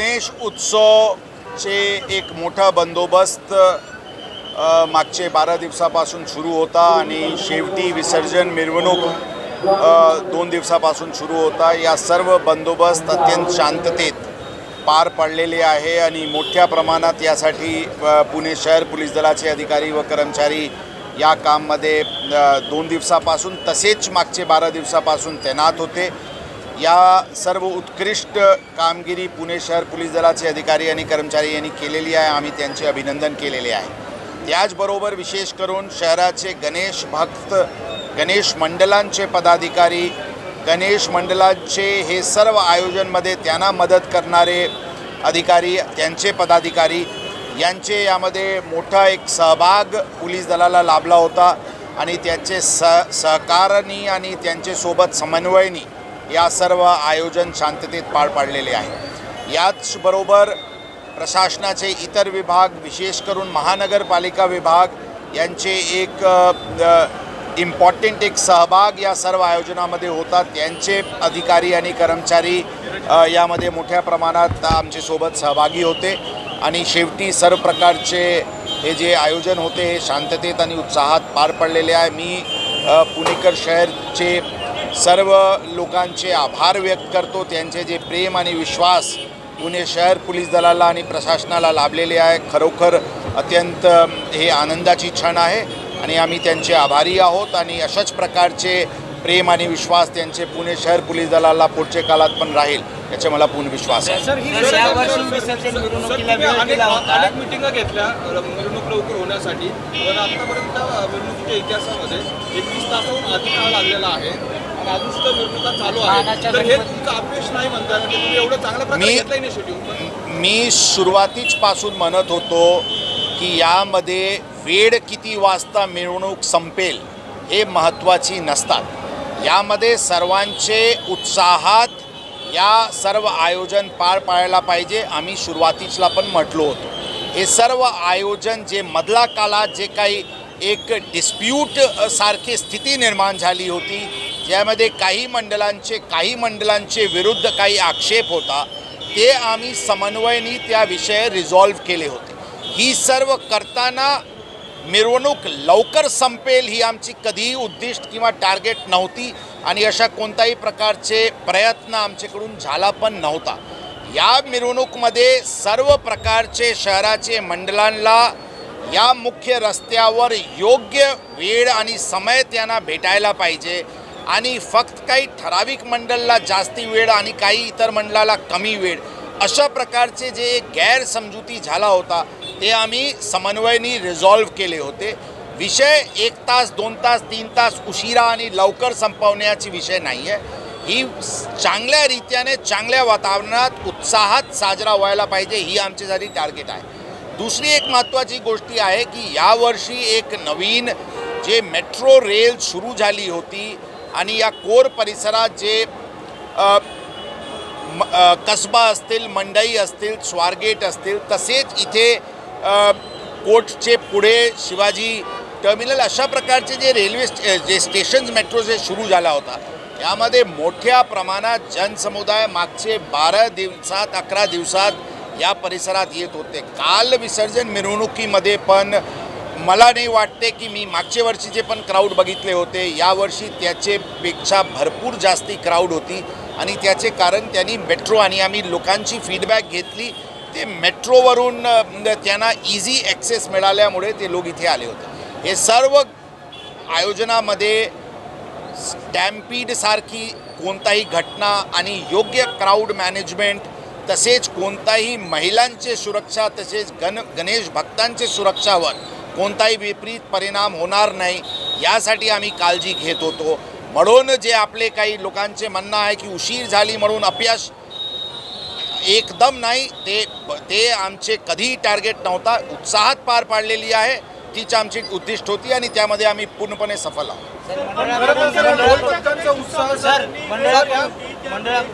गणेश उत्सवचे एक मोठा बंदोबस्त मागचे बारा दिवसापासून सुरू होता आणि शेवटी विसर्जन मिरवणूक दोन दिवसापासून सुरू होता. या सर्व बंदोबस्त अत्यंत शांततेत पार पडलेले आहे आणि मोठ्या प्रमाणात यासाठी पुणे शहर पोलीस दलाचे अधिकारी व कर्मचारी या काममध्ये दोन दिवसापासून तसेच मागचे बारा दिवसापासून तैनात होते. या सर्व उत्कृष्ट कामगिरी पुणे शहर पोलीस दलाचे अधिकारी आणि कर्मचारी यांनी केलेली आहे. आम्ही त्यांचे अभिनंदन केलेले आहे. त्याचबरोबर विशेष करून शहराचे गणेश भक्त गणेश मंडलांचे पदाधिकारी गणेश मंडलांचे हे सर्व आयोजनमध्ये त्यांना मदत करणारे अधिकारी त्यांचे पदाधिकारी यांचे यामध्ये मोठा एक सहभाग पोलीस दलाला लाभला होता आणि त्यांचे स सहकारणी आणि त्यांच्यासोबत समन्वयनी या सर्व आयोजन शांततेत पार पाडलेले आहे. याचबरोबर प्रशासनाचे इतर विभाग विशेष करून महानगरपालिका विभाग यांचे एक इम्पॉर्टंट एक सहभाग या सर्व आयोजनामध्ये होतात. त्यांचे अधिकारी आणि कर्मचारी यामध्ये मोठ्या प्रमाणात आमच्यासोबत सहभागी होते. आणि शेवटी सर्व प्रकारचे हे जे आयोजन होते हे शांततेत आणि उत्साहात पार पडलेले आहे. मी पुणेकर शहरचे सर्व लोकांचे आभार व्यक्त करतो. त्यांचे जे प्रेम आणि विश्वास पुणे शहर पोलीस दलाला आणि प्रशासनाला लाभलेले आहे खरोखर अत्यंत हे आनंदाची क्षण आहे आणि आम्ही त्यांचे आभारी आहोत आणि अशाच प्रकारचे प्रेम आणि विश्वास त्यांचे पुणे शहर पोलीस दलाला पुढच्या काळात पण राहील याचे मला पूर्ण विश्वास आहे. अनेक मिटिंगा घेतल्या मिरवणूक लवकर होण्यासाठी. पण आतापर्यंत मिरवणुकीच्या इतिहासामध्ये एकवीस तासाहून अधिक काळ लागलेला आहे. मी- सुरुवातीच पासून म्हणत होतो की यामध्ये वेळ किती वाजता मिरवणूक संपेल हे महत्त्वाची नसतात. यामध्ये सर्वांचे उत्साहात या सर्व आयोजन पार पाडायला पाहिजे. आम्ही सुरुवातीला पण म्हटलो होतो. हे सर्व आयोजन जे मधला काळात जे काही एक डिस्प्यूट सारखी स्थिती निर्माण झाली होती यामध्ये काही मंडळांचे काही मंडळांचे विरुद्ध काही आक्षेप होता ते आम्ही समन्वयनी त्या विषय रिझॉल्व्ह केले होते. ही सर्व करताना मिरवणूक लवकर संपेल ही आमची कधीही उद्दिष्ट किंवा टार्गेट नव्हती आणि अशा कोणताही प्रकारचे प्रयत्न आमच्याकडून झाला पण नव्हता. या मिरवणूकमध्ये सर्व प्रकारचे शहराचे मंडळांना या मुख्य रस्त्यावर योग्य वेळ आणि समय त्यांना भेटायला पाहिजे. आणि फक्त काही ठराविक मंडळाला जास्ती वेळ आणि काही इतर मंडळाला कमी वेळ अशा प्रकारचे जे गैरसमजुती झाला होता ते आम्ही समन्वयनी रिझॉल्व्ह केले होते. विषय एक तास दोन तास तीन तास उशिरा आणि लवकर संपवण्याची विषय नाही आहे ही चांगल्या रीत्याने चांगल्या वातावरणात उत्साहात साजरा व्हायला पाहिजे ही आमच्यासाठी टार्गेट आहे. दुसरी एक महत्त्वाची गोष्टी आहे की यावर्षी एक नवीन जे मेट्रो रेल सुरू झाली होती आणि या कोर परिसरात जे म- कसबा असतील मंडई असतील स्वारगेट असतील तसेच इथे कोटचे कोर्टचे पुढे शिवाजी टर्मिनल अशा प्रकारचे जे रेल्वे स्टे जे स्टेशन्स मेट्रो जे सुरू झाला होता यामध्ये मोठ्या प्रमाणात जनसमुदाय मागचे बारा दिवसात अकरा दिवसात या परिसरात येत होते. काल विसर्जन मिरवणुकीमध्ये पण मला नाही वाटते की मी मागच्या वर्षीचे पण क्राऊड बघितले होते यावर्षी त्याचेपेक्षा भरपूर जास्ती क्राऊड होती. आणि त्याचे कारण त्यांनी मेट्रो आणि आम्ही लोकांची फीडबॅक घेतली. ते मेट्रोवरून त्यांना इझी ॲक्सेस मिळाल्यामुळे ते लोक इथे आले होते. हे सर्व आयोजनामध्ये स्टॅम्पीडसारखी कोणताही घटना आणि योग्य क्राऊड मॅनेजमेंट तसेच कोणताही महिलांचे सुरक्षा तसेच गण गणेश भक्तांचे सुरक्षावर कोणताही विपरीत परिणाम होणार नाही यासाठी आम्ही काळजी घेत होतो. म्हणून जे आपले काही लोकांचे म्हणणं आहे की उशीर झाली म्हणून अपयश एकदम नाही ते ते आमचे कधीही टार्गेट नव्हता उत्साहात पार पाडलेली आहे तीच आमची उद्दिष्ट होती आणि त्यामध्ये आम्ही पूर्णपणे सफल आहोत. सर मंडळात भक्तांचा उत्साह सर मंडळात मंडळात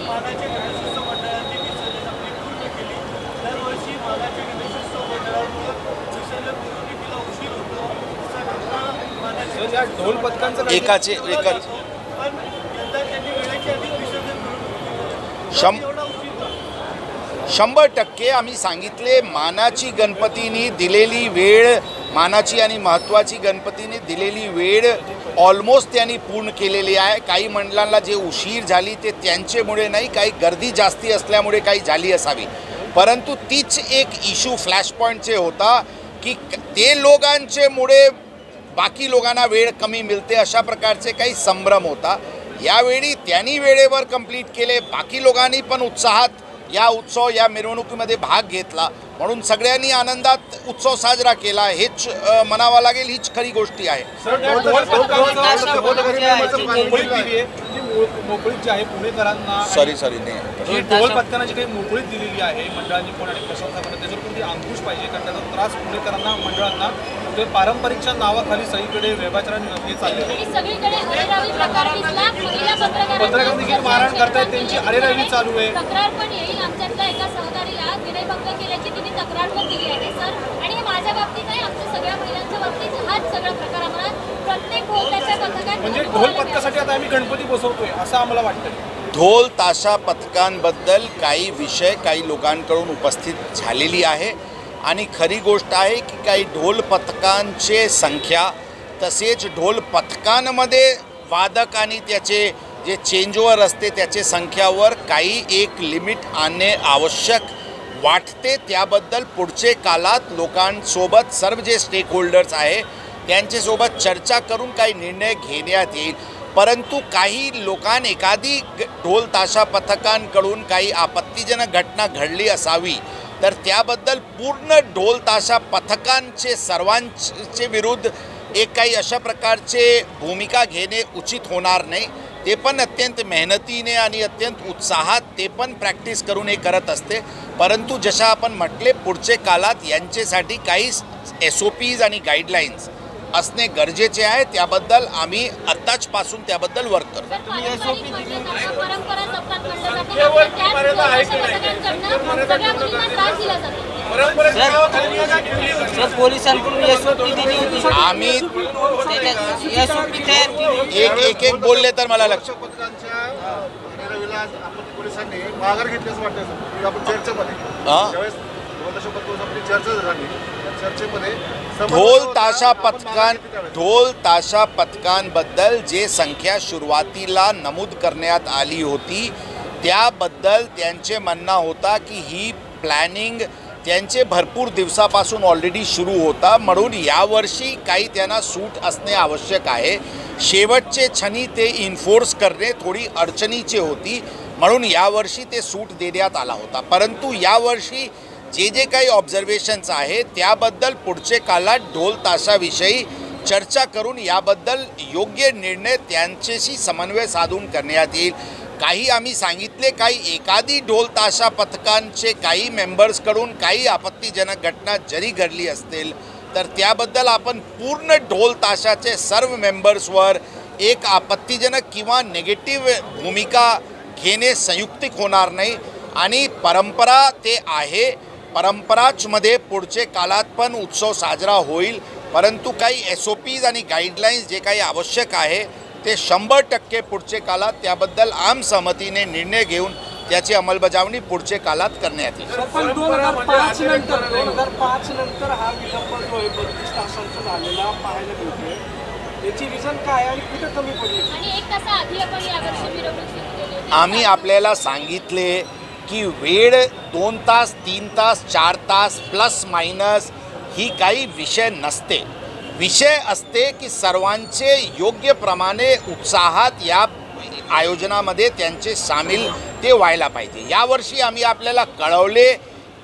मानाचे गणेशोत्सव मंडळाची विसर्जन आपली पूर्ण केली दरवर्षी मानाचे गणेशोत्सव मंडळामुळे विसर्जन मिरवणुकीला उशीर होतो असा घटना या ढोल पथकांचं काही- एकाचे एकच. शं शंभर टक्के आम्ही सांगितले मानाची गणपतीनी दिलेली वेळ मानाची आणि महत्त्वाची गणपतीने दिलेली वेळ ऑलमोस्ट त्यांनी पूर्ण केलेली आहे. काही मंडळांना जे उशीर झाली ते त्यांच्यामुळे नाही काही गर्दी जास्ती असल्यामुळे काही झाली असावी. परंतु तीच एक इशू फ्लॅश पॉईंटचे होता की ते लोकांच्यामुळे बाकी लोकांना वेळ कमी मिळते अशा प्रकारचे काही संभ्रम होता. यावेळी त्यांनी वेळेवर कंप्लीट केले बाकी लोकांनी पण उत्साहात या उत्सव या मिरवणुकीमध्ये भाग घेतला. म्हणून सगळ्यांनी आनंदात उत्सव साजरा केला. हेच म्हणावं लागेल हीच खरी गोष्टी आहे. सर, सॉरी सॉरी नाही. ढोल जी काही मोकळीक दिलेली आहे मंडळांनी पण आणि प्रशासनाकडे त्याच्यावर कोणती अंकुश पाहिजे कारण त्याचा त्रास पुणेकरांना मंडळांना ते पारंपरिकच्या नावाखाली सगळीकडे व्यभाचरण हे चालले पत्रकार देखील मारहाण करतायत, त्यांची अरेरावी चालू आहे. तक्रार पण येईल आमच्यातल्या एका सहकारीला विनयभंग केल्याची तिने तक्रार पण दिली आहे सर. आणि हे माझ्या बाबतीत नाही आमच्या सगळ्या महिलांच्या बाबतीत हाच सगळा प्रकार आम्हाला प्रत्येक ढोलच्या पथकात म्हणजे ढोल पथकासाठी आता आम्ही गणपती बसवतोय असं आम्हाला वाटतं ढोल ताशा पथकांबद्दल काही विषय काही लोकांकडून उपस्थित झालेली आहे. आणि खरी गोष्ट आहे की काही ढोल पथकांचे संख्या तसेच ढोल पथकांमध्ये वादक आणि त्याचे जे चेंजवर असते त्याचे संख्यावर काही एक लिमिट आणणे आवश्यक वाटते. त्याबद्दल पुढचे काळात लोकांसोबत सर्व जे स्टेक होल्डर्स आहे त्यांच्यासोबत चर्चा करून काही निर्णय घेण्यात येईल. परंतु काही लोकां एखादी ढोल ताशा पथकांकडून काही आपत्तीजनक घटना घडली असावी तर त्याबद्दल पूर्ण ढोल ताशा पथकांचे सर्वांचे विरुद्ध एक काही अशा प्रकारचे भूमिका घेणे उचित होणार नाही. ते पण अत्यंत मेहनतीने आणि अत्यंत उत्साहात ते पण प्रॅक्टिस करून हे करत असते. परंतु जशा आपण म्हटले पुढचे कालात यांच्यासाठी काही एस ओ पीज आणि गाईडलाईन्स असणे गरजेचे आहे त्याबद्दल आम्ही आत्ताचपासून त्याबद्दल वर्क करतो. आम्ही त्याच्यात एसओपी तयार केली एक एक एक बोलले तर मला लक्ष पोलिसांनी माघार घेतल्याचं वाटतं चर्चेमध्ये चर्चा झाली ढोल ताशा पथकां. ढोल ताशा पथकांबद्दल जे संख्या सुरुवातीला नमूद करण्यात आली होती त्याबद्दल त्यांचे म्हणणं होता की ही प्लॅनिंग त्यांचे भरपूर दिवसापासून ऑलरेडी सुरू होता. म्हणून यावर्षी काही त्यांना सूट असणे आवश्यक आहे. शेवटचे क्षणी ते इन्फोर्स करणे थोडी अडचणीचे होती. म्हणून यावर्षी ते सूट देण्यात आला होता. परंतु यावर्षी जे जे काही ऑब्झर्वेशन्स आहे त्याबद्दल पुढचे काळात ढोल ताशाविषयी चर्चा करून याबद्दल योग्य निर्णय त्यांच्याशी समन्वय साधून करण्यात येईल. काही आम्ही सांगितले काही एखादी ढोल ताशा पथकांचे काही मेंबर्सकडून काही आपत्तीजनक घटना जरी घडली असतील तर त्याबद्दल आपण पूर्ण ढोल ताशाचे सर्व मेंबर्सवर एक आपत्तीजनक किंवा निगेटिव्ह भूमिका घेणे संयुक्तिक होणार नाही. आणि परंपरा ते आहे परंपराचमध्ये पुढचे काळात पण उत्सव साजरा होईल परंतु काही एस ओ पीज आणि गाईडलाईन्स जे काही आवश्यक आहे ते शंभर टक्के पुढचे काळात त्याबद्दल आम सहमतीने निर्णय घेऊन त्याची अंमलबजावणी पुढचे काळात करण्यात येईल. हा आम्ही आपल्याला सांगितले की वेळ दोन तास तीन तास चार तास प्लस मायनस ही काही विषय नसते. विषय असते की सर्वांचे योग्य प्रमाणे उत्साहात या आयोजनामध्ये त्यांचे सामील ते व्हायला पाहिजे. यावर्षी आम्ही आपल्याला कळवले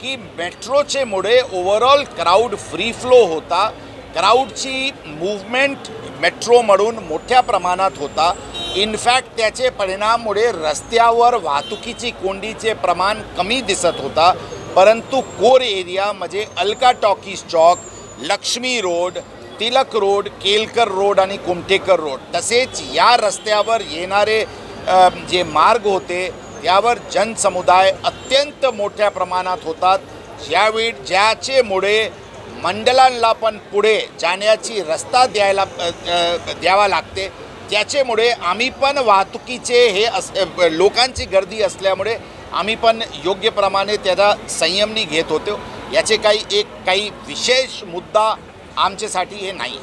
की मेट्रोचे मुळे ओव्हरऑल क्राऊड फ्री फ्लो होता. क्राऊडची मूवमेंट मेट्रोमधून मोठ्या प्रमाणात होता. इनफॅक्ट त्याचे परिणाममुळे रस्त्यावर वाहतुकीची कोंडीचे प्रमाण कमी दिसत होता परंतु कोर एरिया म्हणजे अलका टॉकीज चौक Laxmi road Tilak road Kelkar road आणि कुमठेकर रोड. तसेच या रस्त्यावर येणारे जे मार्ग होते त्यावर जनसमुदाय अत्यंत मोठ्या प्रमाणात होतात. ज्यावेळी ज्याचेमुळे मंडलांना पण पुढे जाण्याची रस्ता द्यायला द्यावा लागते. त्याच्यामुळे आम्ही पण वाहतुकीचे हे अस लोकांची गर्दी असल्यामुळे आम्ही पण योग्य प्रमाणे त्याचा संयमनी घेत होतो याचे काही एक काही विशेष मुद्दा आमच्यासाठी हे नाही?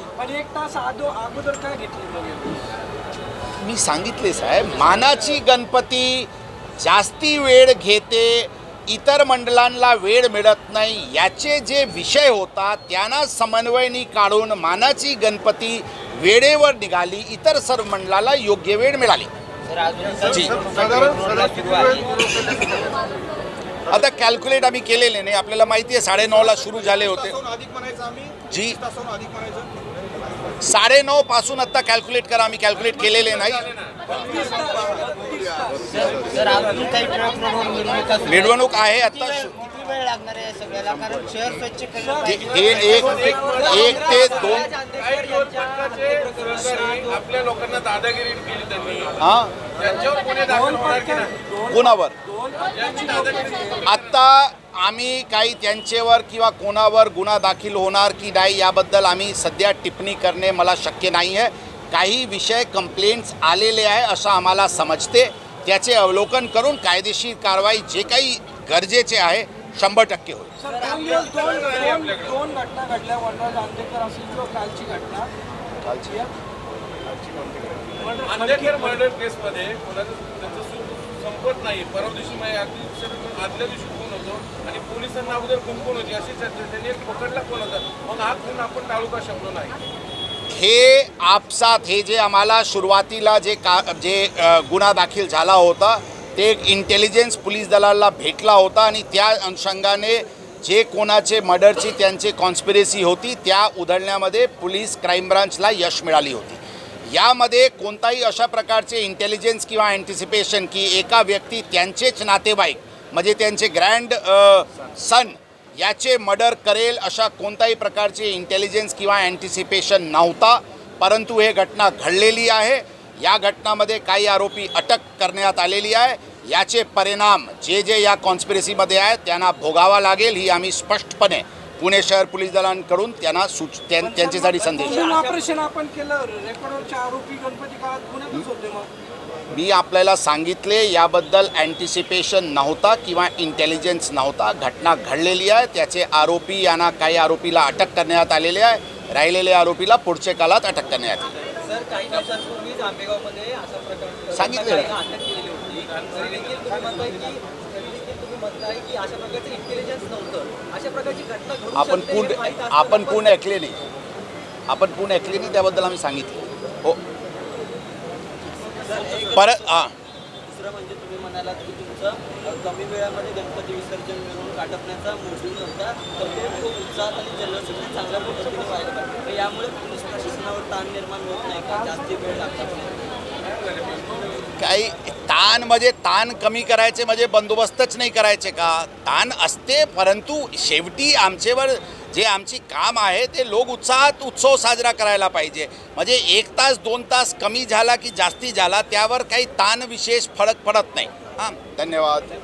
मी सांगितले साहेब मानाची गणपती जास्ती वेळ घेते इतर मंडळांना वेळ मिळत नाही याचे जे विषय होता त्यांना समन्वयनी काढून मानाची गणपती वेळेवर निघाली इतर सर्व मंडळाला योग्य वेळ मिळाली सर अजून जी. आता कॅल्क्युलेट आम्ही केलेले नाही आपल्याला माहिती आहे साडेनऊला सुरू झाले होते अधिक म्हणायचं आम्ही जी साडेनऊ पासून आत्ता कॅल्क्युलेट करा आम्ही कॅल्क्युलेट केलेले नाही मिरवणूक आहे आता वेळ किती वेळ लागणार आहे सगळ्याला? कारण शहर स्वच्छ केलं पाहिजे एक एक ते दोन आपल्या लोकांना दादागिरी केली त्यांनी. हां? त्यांच्यावर गुन्हे दाखल होणार की नाही? कोणावर? दोन आत्ता आम्ही काही त्यांच्यावर किंवा कोणावर गुन्हा दाखल होणार की नाही याबद्दल आम्ही सध्या टिप्पणी करणे मला शक्य नाही आहे. काही विषय कंप्लेंट्स आलेले आहे असं आम्हाला समजते. त्याचे अवलोकन करून कायदेशीर कारवाई जे काही गरजेचे आहे शंभर टक्के होईल. संपत नाही. परवा दिवशी आदल्या दिवशी खून होतो आणि पोलिसांना अगोदर खून कोण होती. अशी चर्चा त्यांनी पकडला कोण होता मग हा खून आपण टाळू का शकलो नाही? हे आपसात हे जे आम्हाला सुरुवातीला जे का जे गुन्हा दाखल झाला होता ते एक इंटेलिजन्स पोलीस दलाला भेटला होता आणि त्या अनुषंगाने जे कोणाचे मर्डरची त्यांची कॉन्स्पिरेसी होती त्या उधळण्यामध्ये पोलीस क्राईम ब्रांचला यश मिळाली होती. यामध्ये कोणताही अशा प्रकारचे इंटेलिजन्स किंवा अँटिसिपेशन की एका व्यक्ती त्यांचेच नातेवाईक म्हणजे त्यांचे ग्रँड सन याचे मर्डर करेल अशा कोणत्याही प्रकारचे इंटेलिजन्स किंवा अँटिसिपेशन नव्हता परंतु हे घटना घडलेली आहे. या घटनामध्ये काही आरोपी अटक करण्यात आलेली आहे. याचे परिणाम जे जे या कॉन्स्पिरसीमध्ये आहेत त्यांना भोगावा लागेल ही आम्ही स्पष्टपणे पुणे शहर पोलीस दलांकडून त्यांना सूच त्यां- त्यांच्यासाठी संदेश. ऑपरेशन आपण केलं. आरोपी गणपती काळात मी आपल्याला सांगितले याबद्दल अँटिसिपेशन नव्हता किंवा इंटेलिजन्स नव्हता. घटना घडलेली आहे त्याचे आरोपी यांना काही आरोपीला अटक करण्यात आलेले आहे. राहिलेले आरोपीला पुढच्या काळात अटक करण्यात प्रकारची सांगितलं आपण असताना आपण पण- पूर्ण ऐकले नाही. आपण पूर्ण ऐकले नाही त्याबद्दल आम्ही सांगितले. हो. परत हां. दुसरं म्हणजे तुम्ही म्हणालात की तुमचं कमी वेळामध्ये गणपती विसर्जन मिळवून काटपण्याचा मोटीव नव्हता तर तो खूप उत्साहात आणि जल्लोषाने चांगल्या पद्धतीने व्हायला पाहिजे. तर यामुळे पोलीस प्रशासनावर ताण निर्माण होत नाही का? जास्ती वेळ लागतात काही ताण म्हणजे ताण कमी करायचे म्हणजे बंदोबस्तच नाही करायचे का? ताण असते परंतु शेवटी आमचेवर जे आमची काम आहे ते लोक उत्साहात उत्सव साजरा करायला पाहिजे. म्हणजे एक तास दोन तास कमी झाला की जास्ती झाला त्यावर काही ताण विशेष फरक पडत नाही. हां धन्यवाद.